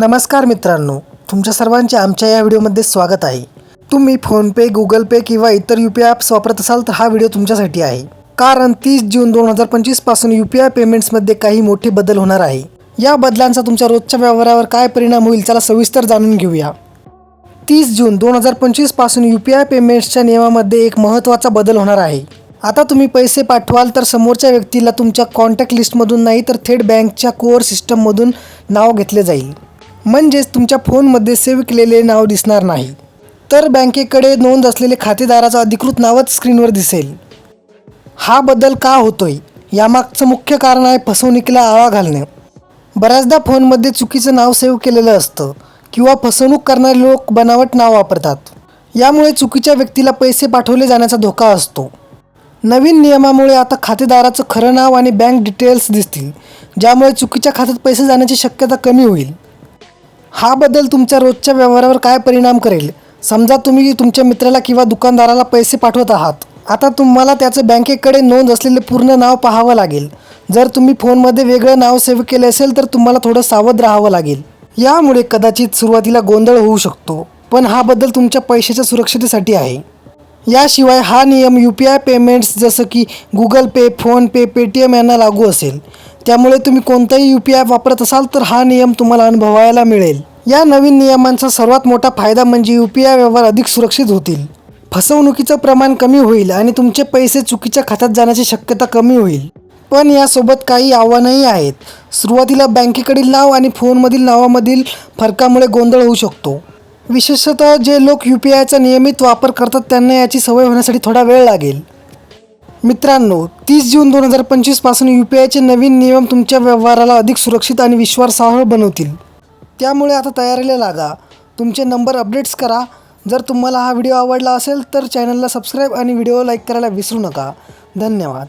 नमस्कार मित्रांनो तुमच्या सर्वांचे आमच्या या व्हिडिओमध्ये स्वागत आहे. तुम्ही फोनपे गुगल पे किंवा इतर यू पी आय ॲप्स वापरत असाल तर हा व्हिडिओ तुमच्यासाठी आहे. कारण तीस जून दोन हजार पंचवीसपासून यू पी आय पेमेंट्समध्ये काही मोठे बदल होणार आहे. या बदलांचा तुमच्या रोजच्या व्यवहारावर काय परिणाम होईल त्याला सविस्तर जाणून घेऊया. तीस जून दोन हजार पंचवीसपासून यू पी आय पेमेंट्सच्या नियमामध्ये एक महत्त्वाचा बदल होणार आहे. आता तुम्ही पैसे पाठवाल तर समोरच्या व्यक्तीला तुमच्या कॉन्टॅक्ट लिस्टमधून नाही तर थेट बँकच्या कोअर सिस्टममधून नाव घेतले जाईल. म्हणजेच तुमच्या फोनमध्ये सेव्ह केलेले नाव दिसणार नाही. तर बँकेकडे नोंद असलेले खातेदाराचं अधिकृत नावच स्क्रीनवर दिसेल. हा बदल का होतोय? यामागचं मुख्य कारण आहे फसवणुकीला आळा घालणे. बऱ्याचदा फोनमध्ये चुकीचं नाव सेव्ह केलेलं असतं किंवा फसवणूक करणारे लोक बनावट नाव वापरतात. यामुळे चुकीच्या व्यक्तीला पैसे पाठवले जाण्याचा धोका असतो. नवीन नियमामुळे आता खातेदाराचं खरं नाव आणि बँक डिटेल्स दिसतील ज्यामुळे चुकीच्या खात्यात पैसे जाण्याची शक्यता कमी होईल. हा बदल तुमच्या रोजच्या व्यवहारावर काय परिणाम करेल? समजा तुम्ही तुमच्या मित्राला किंवा दुकानदाराला पैसे पाठवत आहात. आता तुम्हाला त्याचं बँकेकडे नोंद असलेले पूर्ण नाव पाहावं लागेल. जर तुम्ही फोनमध्ये वेगळं नाव सेव्ह केले असेल तर तुम्हाला थोडं सावध राहावं लागेल. यामुळे कदाचित सुरुवातीला गोंधळ होऊ शकतो. पण हा बदल तुमच्या पैशाच्या सुरक्षितेसाठी आहे. याशिवाय हा नियम यू पी आय पेमेंट्स जसं की गुगल पे फोनपे पेटीएम यांना लागू असेल. त्यामुळे तुम्ही कोणताही यू पी आय वापरत असाल तर हा नियम तुम्हाला अनुभवायला मिळेल. या नवीन नियमांचा सर्वात मोठा फायदा म्हणजे यू पी आय व्यवहार अधिक सुरक्षित होतील. फसवणुकीचं प्रमाण कमी होईल आणि तुमचे पैसे चुकीच्या खात्यात जाण्याची शक्यता कमी होईल. पण यासोबत काही आव्हानंही आहेत. सुरुवातीला बँकेकडील नाव आणि फोनमधील नावामधील फरकामुळे गोंधळ होऊ शकतो. विशेषतः जे लोक यू पी आयचा नियमित वापर करतात त्यांना याची सवय होण्यासाठी थोडा वेळ लागेल. मित्रांनो तीस जून दोन हजार पंचवीसपासून यू पी आयचे नवीन नियम तुमच्या व्यवहाराला अधिक सुरक्षित आणि विश्वासार्ह बनवतील. त्यामुळे आता तयारीला लागा. तुमचे नंबर अपडेट्स करा. जर तुम्हाला हा व्हिडिओ आवडला असेल तर चॅनलला सबस्क्राईब आणि व्हिडिओ लाईक करायला विसरू नका. धन्यवाद.